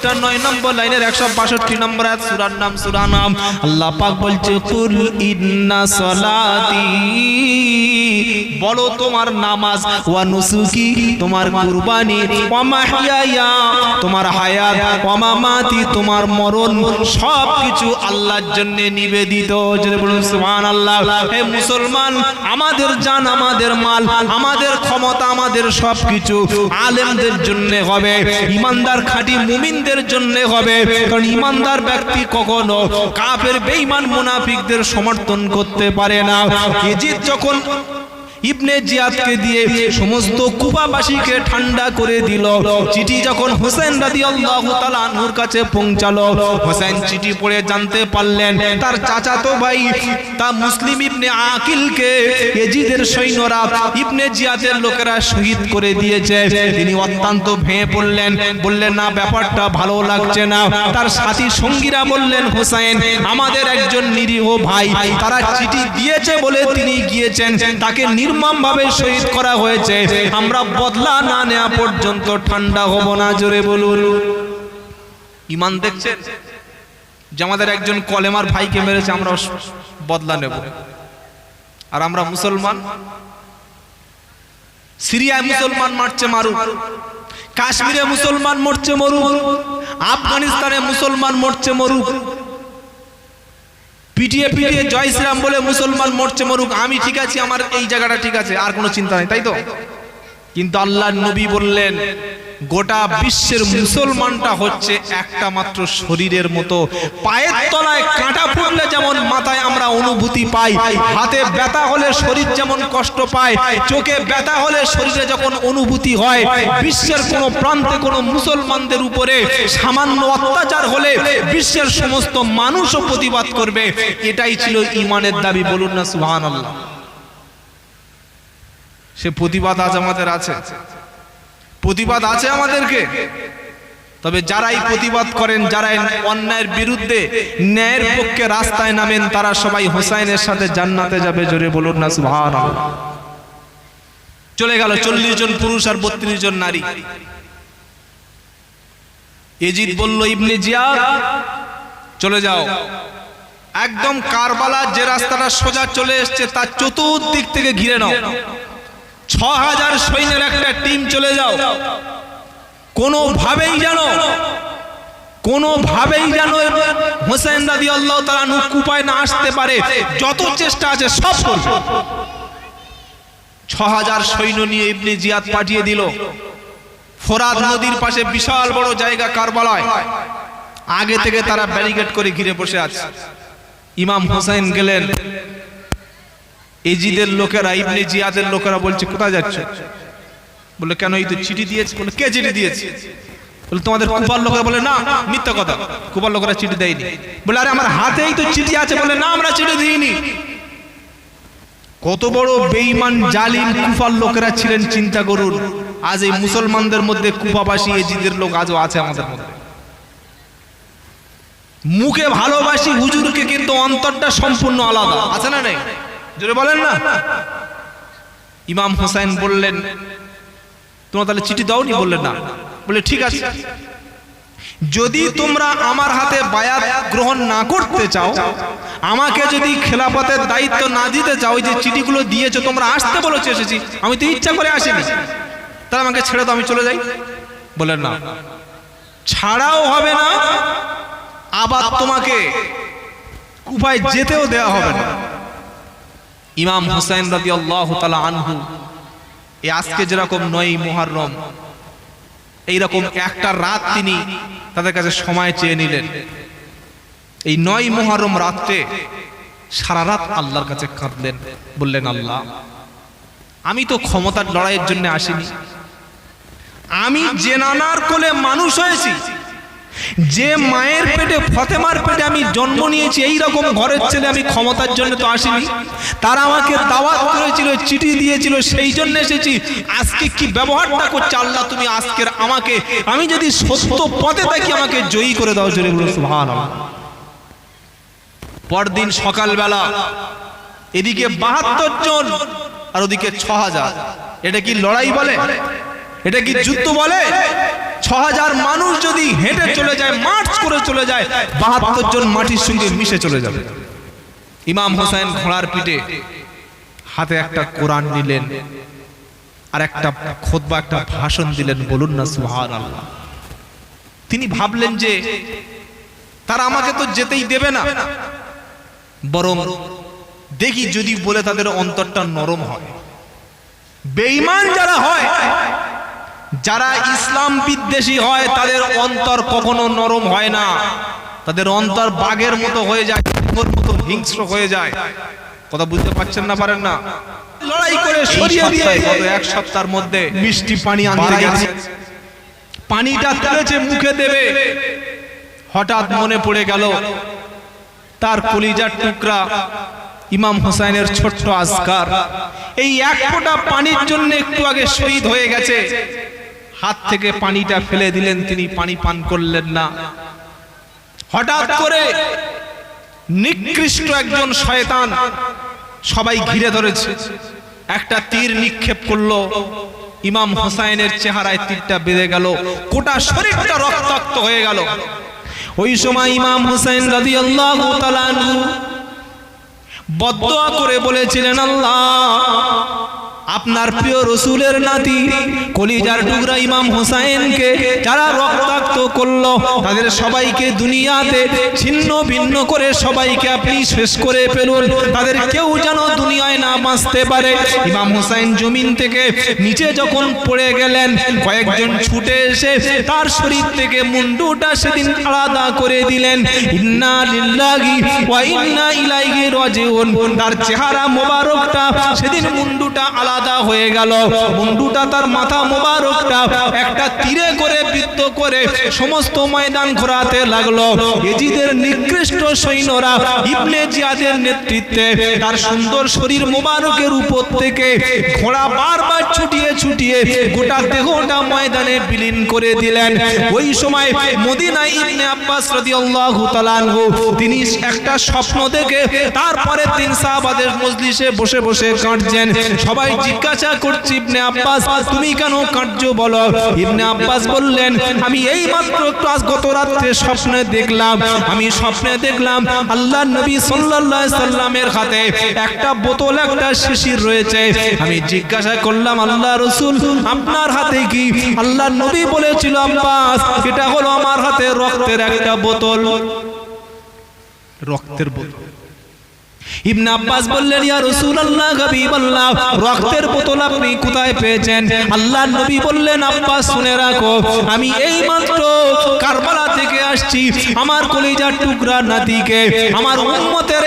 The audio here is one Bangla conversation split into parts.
পৃষ্ঠা নয় নম্বর লাইনের একশো বাষট্টি নম্বর আয়াত, সুরার নাম আল্লাহ পাক বলছে, কুল ইন্না সলাতি। বলো তোমার নামাজ, ওয়া নুসুকি, তোমার কুরবানি, ওয়া তোমার হায়াত, ওয়া মামাতি, তোমার মরণ সব কিছু আল্লাহর জন্য নিবেদিত। বলুন, সুবহানাল্লাহ। হে মুসলমান, আমাদের জান, আমাদের মাল, আমাদের ক্ষমতা, আমাদের সব কিছু আলেমদের জন্য হবে। ইমানদার খাঁটি মুমিনদের জন্য হবে। কারণ ইমানদার ব্যক্তি কখনো কাফের বেঈমান মুনাফিকদের সমর্থন করতে পারে না। যখন ইবনে জিয়াদকে দিয়ে সমস্ত কুবাবাসীকে ঠান্ডা করে দিল। চিঠি যখন হোসেন রাদিয়াল্লাহু তাআলা আনহুর কাছে পৌঁছালো, হোসেন চিঠি পড়ে জানতে পারলেন, তার চাচাতো ভাই, তা মুসলিম ইবনে আকিলকে এজিদের সৈন্যরা ইবনে জিয়াদের লোকেরা শহীদ করে দিয়েছে। তিনি অত্যন্ত ভেঙে পড়লেন, বললেন, না, ব্যাপারটা ভালো লাগছে না। তার সাথী সঙ্গীরা বললেন, হোসেন, আমাদের একজন নিরীহ ভাই, তারা চিঠি দিয়েছে বলে তিনি গিয়েছেন। তাকে নির্মম ভাবে শহীদ করা হয়েছে। আমরা বদলা না নেওয়া পর্যন্ত ঠান্ডা হব না, জোরে বলুন। ইমান দেখছেন? যে আমাদের একজন কলেমার ভাইকে মেরেছে, আমরা বদলা নেব। আর আমরা মুসলমান? সিরিয়ায় মুসলমান মারছে মারুক। কাশ্মীরে মুসলমান মরছে মরুক। আফগানিস্তানে মুসলমান মরছে মরুক। পিটিয়ে পিটিয়ে জয় শ্রীরাম বলে মুসলমান মরছে মরুক, আমি ঠিক আছি, আমার এই জায়গাটা ঠিক আছে, আর কোনো চিন্তা নেই, তাই তো? কিন্তু আল্লাহ নবী বললেন গোটা বিশ্বের মুসলমানটা হচ্ছে একটা মাত্র শরীরের মতো। পায়ের তলায় কাঁটা পড়লে যেমন মাথায় আমরা অনুভূতি পাই হাতে ব্যথা হলে শরীর যেমন কষ্ট পায় চোখে ব্যথা হলে শরীরে যখন অনুভূতি হয় বিশ্বের কোন প্রান্তে কোনো মুসলমানদের উপরে সামান্য অত্যাচার হলে বিশ্বের সমস্ত মানুষও প্রতিবাদ করবে। এটাই ছিল ইমানের দাবি বলুন না সুহান আল্লাহ সে প্রতিবাদ আজ আমাদের আছে। প্রতিবাদ আছে আমাদেরকে। তবে যারাই প্রতিবাদ করেন যারা অন্যায়ের বিরুদ্ধে ন্যায়ের পক্ষে রাস্তায় নামেন, তারা সবাই হোসাইনের সাথে জান্নাতে যাবে, জোরে বলুন না সুভান চলে গেল চল্লিশ জন পুরুষ আর বত্রিশ জন নারী। এজিদ বলল, ইবনে জিয়া চলে যাও। একদম কারবালা যে রাস্তাটা সোজা চলে এসছে, তার চতুর্দিক থেকে ঘিরে নাও। ছ হাজার সৈন্যের একটা টিম চলে যাও। কোনোভাবেই যেন কোনোভাবেই যেন হোসেন রাদি আল্লাহ তারা কুপায় না আসতে পারে। যত চেষ্টা আছে সব করবে ছ হাজার সৈন্য নিয়ে ইবনে জিয়াদ পাঠিয়ে দিল। ফোরাত নদীর পাশে বিশাল বড় জায়গা কারবালায়। আগে থেকে তারা ব্যারিকেড করে ঘিরে বসে আছে। ইমাম হোসেন গেলেন। এজিদের লোকেরা, ইবনে জিয়াদের লোকেরা বলছে, কোথায় যাচ্ছে? বলে কেন এই তো চিঠি দিয়েছে? বলে কে চিঠি দিয়েছে? বলে তোমাদের কুপার লোকেরা বলে, না, মিথ্যা কথা। কুপার লোকেরা চিঠি দেয়নি। বলে আরে, আমার হাতেই তো চিঠি আছে বলে, না, আমরা চিঠি দিইনি। কত বড় বেঈমান, জালিম কুফার লোকেরা ছিলেন, চিন্তা করুন। আজ এই মুসলমানদের মধ্যে কুপাবাসী এজিদের লোক আজও আছে আমাদের মধ্যে। মুখে ভালোবাসি হুজুরকে, কিন্তু অন্তরটা সম্পূর্ণ আলাদা। আছে না নেই? জোরে বলেন না। ইমাম হোসেন বললেন, তোমরা তাহলে চিঠি দাওনি? বললেন, না। বলে ঠিক আছে। যদি তোমরা আমার হাতে বায়াত গ্রহণ না করতে চাও, আমাকে যদি খেলাফতের দায়িত্ব না দিতে চাও ওই যে চিঠিগুলো দিয়েছ, তোমরা আসতে বলেছ, এসেছি। আমি তো ইচ্ছা করে আসিনি। তাহলে আমাকে ছেড়ে দাও, আমি চলে যাই। বলেন না। ছাড়াও হবে না। আবার তোমাকে কুফায় যেতেও দেওয়া হবে না। ইমাম হুসাইন রাদি আল্লাহ তালা আনহু এই আজকে যেরকম নয় মুহাররম, এইরকম একটা রাত তিনি তাদের কাছে সময় চেয়ে নিলেন। এই নয় মুহাররম রাত্রে সারা রাত আল্লাহর কাছে কাঁদলেন, বললেন, আল্লাহ, আমি তো ক্ষমতার লড়াইয়ের জন্য আসিনি। আমি জেনানার কোলে মানুষ হয়েছি যে মায়ের পেটে, ফতেমার পেটে আমি জন্ম নিয়েছি এই রকম ঘরের ছেলে আমি ক্ষমতার জন্য তো আসিনি। তারা আমাকে দাওয়াত করেছিল, চিঠি দিয়েছিল, সেই জন্য এসেছি। আজকে কি ব্যবহারটা করছে আল্লাহ তুমি আজকের আমাকে? আমি যদি সত্য পথে থাকি, আমাকে জয়ী করে দাও জোরে সুবহান পরদিন সকালবেলা, এদিকে বাহাত্তর জন আর ওদিকে ছ হাজার এটা কি লড়াই বলে? এটা কি যুদ্ধ বলে? ছ হাজার মানুষ যদি হেঁটে চলে যায় মার্চ করে চলে যায় বাহাত্তর জন মাটির সঙ্গে মিশে চলে যাবে। ইমাম হোসেন ঘোড়ার পিঠে হাতে একটা কোরআন নিলেন আর একটা খোদবা একটা ভাষণ দিলেন বলুন না সুহান আল্লাহ তিনি ভাবলেন যে তারা আমাকে তো যেতেই দেবে না। বরং দেখি যদি বলে তাদের অন্তরটা নরম হয়। বেঈমান যারা হয় যারা ইসলাম বিদ্বেষী হয় তাদের অন্তর কখনো নরম হয় না। তাদের অন্তর বাঘের মতো হয়ে যায় মতো হিংস্র হয়ে যায়। কথা বুঝতে পারছেন না পারেন না? লড়াই করে সরিয়ে দিয়ে গত এক সপ্তাহের মধ্যে মিষ্টি পানি আনতে গেছে। পানিটা তুলেছে মুখে দেবে। হঠাৎ মনে পড়ে গেল তার কলিজার টুকরা ইমাম হোসাইনের ছোট্ট আজকার এই এক ফোঁটা পানির জন্য একটু আগে শহীদ হয়ে গেছে। হাত থেকে পানিটা ফেলে দিলেন, তিনি পানি পান করলেন না। হঠাৎ করে নিকৃষ্ট একজন শয়তান সবাই ঘিরে ধরেছে। একটা তীর নিক্ষেপ করল, ইমাম হোসাইনের চেহারায় তীরটা বেঁধে গেল, গোটা শরীরটা রক্তাক্ত হয়ে গেল। ওই সময় ইমাম রাদিয়াল্লাহু তাআলা আনহু বদদোয়া করে বলেছিলেন, আল্লাহ আপনার প্রিয় রসুলের নাতি, কলিজার টুকরা ইমাম হোসাইনকে যারা রক্তাক্ত করল, তাদের সবাইকে দুনিয়াতে ছিন্ন ভিন্ন করে সবাইকে আপনি শেষ করে ফেলুন। তাদের কেউ যেন দুনিয়ায় না বাঁচতে পারে। ইমাম হোসাইন জমিন থেকে নিচে যখন পড়ে গেলেন, কয়েকজন ছুটে এসে তার শরীর থেকে মুন্ডুটা সেদিন আলাদা করে দিলেন। ইন্না লিল্লাহি ওয়া ইন্না ইলাইহি রাজিউন। তার চেহারা মোবারকটা সেদিন মুন্ডুটা আলাদা হয়ে গেল। মুন্ডুটা তার মাথা মোবারকটা একটা তীরে করে বৃত্ত করে সমস্ত ময়দান ঘোরাতে লাগল। এজিদের নিকৃষ্ট সৈন্যরা ইবনে জিয়াদের নেতৃত্বে তার সুন্দর শরীর মোবারকের উপর থেকে ঘোড়া বারবার ছুটিয়ে ছুটিয়ে গোটা দেহটা ময়দানে বিলীন করে দিলেন। ওই সময় মদিনায় ইবনে আব্বাস রাদিয়াল্লাহু তাআলা তিনি একটা স্বপ্ন দেখে তারপরে তিন সাহাবাদের মজলিসে বসে বসে কাঁদছেন। সবাই জিজ্ঞাসা করছে, ইবনে আব্বাস, তুমি কেন কাঁদছো বলো? ইবনে আব্বাস বললেন, আমি এই মাত্র আজ গত রাত্রে স্বপ্নে দেখলাম। আমি স্বপ্নে দেখলাম আল্লাহ নবী সাল্লাল্লাহু আলাইহি সাল্লামের হাতে একটা বোতল, একটা শিশির রয়েছে। আমি জিজ্ঞাসা করলাম, আল্লাহ রসুল, আপনার হাতে কি? আল্লাহ নবী বলেছিল, আব্বাস, এটা হলো আমার হাতে রক্তের একটা বোতল। রক্তের বোতল। ইবনে আব্বাস বললেন, ইয়া রাসূলুল্লাহ, হাবিবাল্লাহ, রক্তের বোতল আপনি কোথায় পেয়েছেন? আল্লাহর নবী বললেন, আব্বাস, শুনে রাখো, আমি এই মাত্র কারবালা থেকে আসছি। আমার কলিজার টুকরা নাতিকে, আমার উম্মতের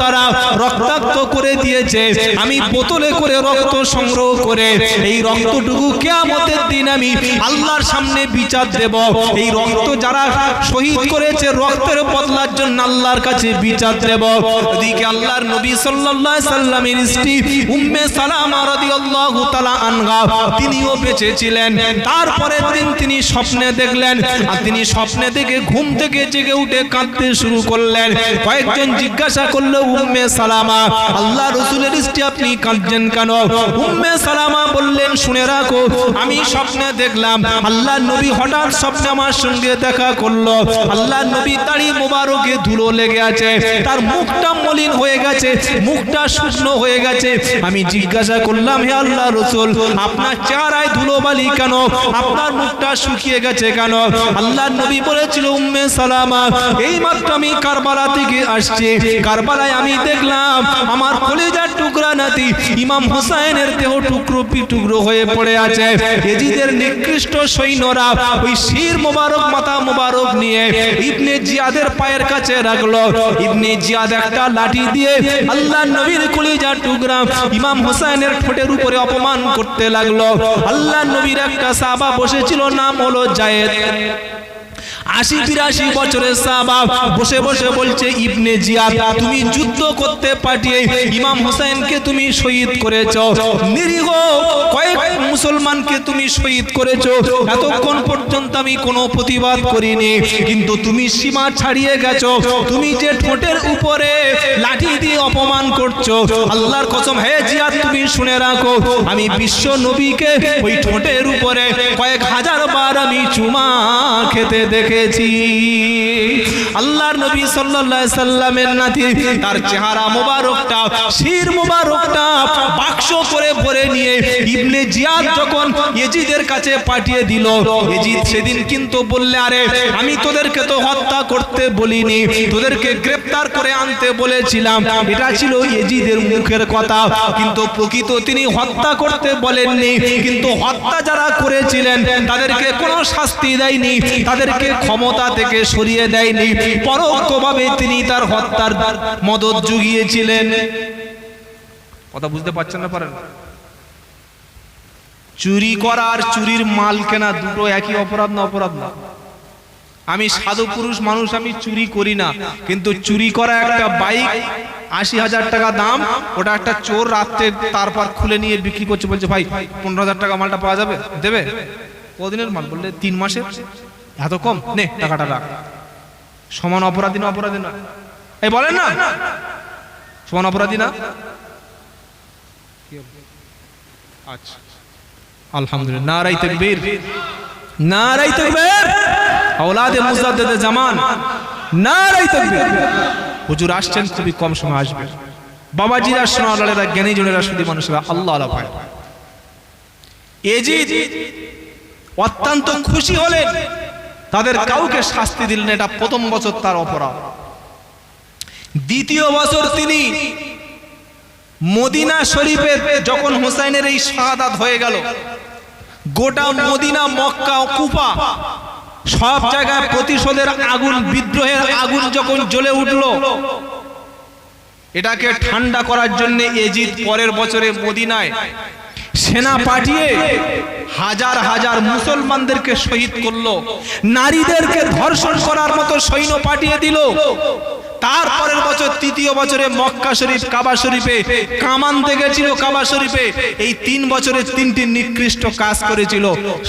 তারা রক্তাক্ত করে দিয়েছে। আমি বোতলে করে রক্ত সংগ্রহ করে, এই রক্তটুকু কিয়ামতের দিন আমি আল্লাহর সামনে বিচার দেব। এই রক্ত যারা শহীদ করেছে, রক্তের বদলার জন্য আল্লাহর কাছে বিচার দেব। আল্লাহর নবী সাল্লাল্লাহু আলাইহি সাল্লামের স্ত্রী উম্মে সালামা রাদিয়াল্লাহু তাআলা আনহা, তিনিও বেঁচে ছিলেন। তারপরে দিন তিনি স্বপ্নে দেখলেন আর তিনি স্বপ্নে দেখে ঘুম থেকে জেগে উঠে কাঁদতে শুরু করলেন। কয়েকজন জিজ্ঞাসা করল, উম্মে সালামা, আল্লাহ রাসূলের স্ত্রী, আপনি কাঁদছেন কেন? উম্মে সালামা বললেন, শুনে রাখো, আমি স্বপ্নে দেখলাম। আল্লাহ নবী হঠাৎ স্বপ্নে আমার সঙ্গে দেখা করল। আল্লাহ নবী দাড়ি মোবারকে ধুলো লেগে আছে। তার মুখটা মলিন হয়ে গেছে, মুখটা হয়ে গেছে। আমি জিজ্ঞাসা করলাম, হে আল্লাহ রসুল, আপনার চেহারায় ধুলোবালি কেন? আপনার মুখটা শুকিয়ে গেছে কেন? আল্লাহ নবী বলেছিল, উম্মে সালামা এই মাত্র আমি কারবালা থেকে আসছি। কারবালায় আমি দেখলাম, আমার কলেজার টুকরা নাতি ইমাম হুসাইনের দেহ টুকরো টুকরো হয়ে পড়ে আছে। এজিদের নিকৃষ্ট সৈন্যরা ওই শির মোবারক মাথা মোবারক নিয়ে ইবনে জিয়াদের পায়ের কাছে রাখল। ইবনে জিয়াদ একটা লাঠি দিয়ে আল্লাহ নবীর কলিজার টুকরা ইমাম হুসাইনের ঠোঁটের উপরে অপমান করতে লাগল। আল্লাহ নবীর একটা সাহাবা বসেছিল, নাম হলো জায়েদ। আশি বিরাশি বছরের বসে বসে বলছে, ইবনে জিয়াদ, তুমি যুদ্ধ করতে পাঠিয়ে ইমাম হোসেনকে তুমি শহীদ করেছ। নিরীহ কয়েক মুসলমানকে তুমি শহীদ করেছ। এতক্ষণ পর্যন্ত আমি কোনো প্রতিবাদ করিনি। কিন্তু তুমি সীমা ছাড়িয়ে গেছো। তুমি যে ঠোঁটের উপরে লাঠি দিয়ে অপমান করছ। আল্লাহর কসম, হে জিয়াদ, তুমি শুনে রাখো। আমি বিশ্ব নবীকে ওই ঠোঁটের উপরে কয়েক হাজার বার আমি চুমা খেতে দেখেছি। আল্লাহর নবী সাল্লাল্লাহু সাল্লামের নাতি, তার চেহারা মোবারকটা, শির মোবারকটা বাক্স করে ভরে নিয়ে ইবনে জিয়াদ যখন ইয়েজিদের কাছে পাঠিয়ে দিল, ইয়েজিদ সেদিন কিন্তু বললে, আরে, আমি তোদেরকে তো হত্যা করতে বলিনি, তোদেরকে গ্রেফতার করে আনতে বলেছিলাম। এটা ছিল ইয়েজিদের মুখের কথা, কিন্তু প্রকৃত তিনি হত্যা করতে বলেননি, কিন্তু হত্যা যারা করেছিলেন, তাদেরকে কোনো শাস্তি দেয়নি, তাদেরকে ক্ষমতা থেকে সরিয়ে দেয়নি। পরোক্ষভাবে তিনি তার হত্যার মদত জুগিয়েছিলেন। কথা বুঝতে পারছেন না পারেন? চুরি করা আর চুরির মাল কেনা দুটো একই অপরাধ না অপরাধ না? আমি সাধু পুরুষ মানুষ, আমি চুরি করি না। কিন্তু চুরি করা একটা বাইক, আশি হাজার টাকা দাম, ওটা একটা চোর রাত্রে তারপর খুলে নিয়ে বিক্রি করছে, বলছে, ভাই, পনেরো হাজার টাকা মালটা পাওয়া যাবে? দেবে। কদিনের মাল? বললে তিন মাসের। এত কম? নে, টাকাটা রাখ। সমান অপরাধী না অপরাধী না? এই বলেন না। সমান অপরাধী না? আচ্ছা। আলহামদুলিল্লাহ। নারাই তাকবীর। নারাই তাকবীর। আওলাদে মুজাদ্দেদে জামান। নারাই তাকবীর। হুজুর আসছেন, খুবই কম সময় আসবে। বাবাজিরা সোনালালেরা জ্ঞানী জনেরা শুধু মানুষেরা, আল্লাহ আল্লাহ ভাই। এজিদ অত্যন্ত খুশি হলেন। তাদের কাউকে শাস্তি দিলেন এটা প্রথম বছর তার অপরাধ। দ্বিতীয় বছর তিনি মদিনা শরীফে যখন হুসাইনের এই শাহাদাত হয়ে গেল, গোটা মদিনা, মক্কা, কুফা সব জায়গায় প্রতিশোধের আগুন, বিদ্রোহের আগুন যখন জ্বলে উঠল, এটাকে ঠান্ডা করার জন্য এজিদ পরের বছরে মদিনায় সেনা পাঠিয়ে হাজার হাজার মুসলমানদেরকে শহীদ করল। নারীদেরকে ধর্ষণ করার মতো সৈন্য পাঠিয়ে দিল। তারপরের বছর তৃতীয় বছরে মক্কা শরীফ কাবা শরীফে কামান দেখেছিল কাবা শরীফে। এই তিন বছরে তিনটি নিকৃষ্ট কাজ করেছিল।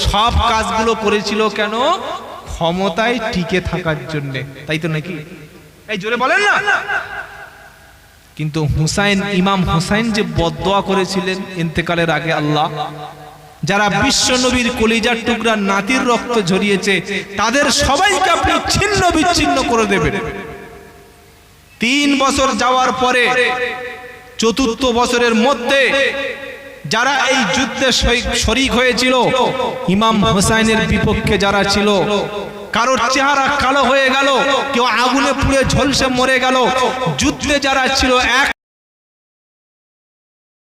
সব কাজগুলো করেছিল কেন? ক্ষমতায় টিকে থাকার জন্য। তাই তো নাকি? এই জোরে বলেন না। কিন্তু হুসাইন, ইমাম হুসাইন যে বদদোয়া করেছিলেন ইন্তেকালের আগে আল্লাহ, যারা বিশ্ব নবীর কলিজার টুকরা নাতির রক্ত ঝরিয়েছে, তাদের সবাইকে আপনি ছিন্ন বিচ্ছিন্ন করে দেবেন। তিন বছর যাওয়ার পরে, চতুর্থ বছরের মধ্যে যারা এই যুদ্ধে শরিক হয়েছিল, ইমাম হোসাইনের বিপক্ষে যারা ছিল কারোর চেহারা কালো হয়ে গেল কেউ আগুনে পুড়ে ঝলসে মরে গেল। যুদ্ধে যারা ছিল এক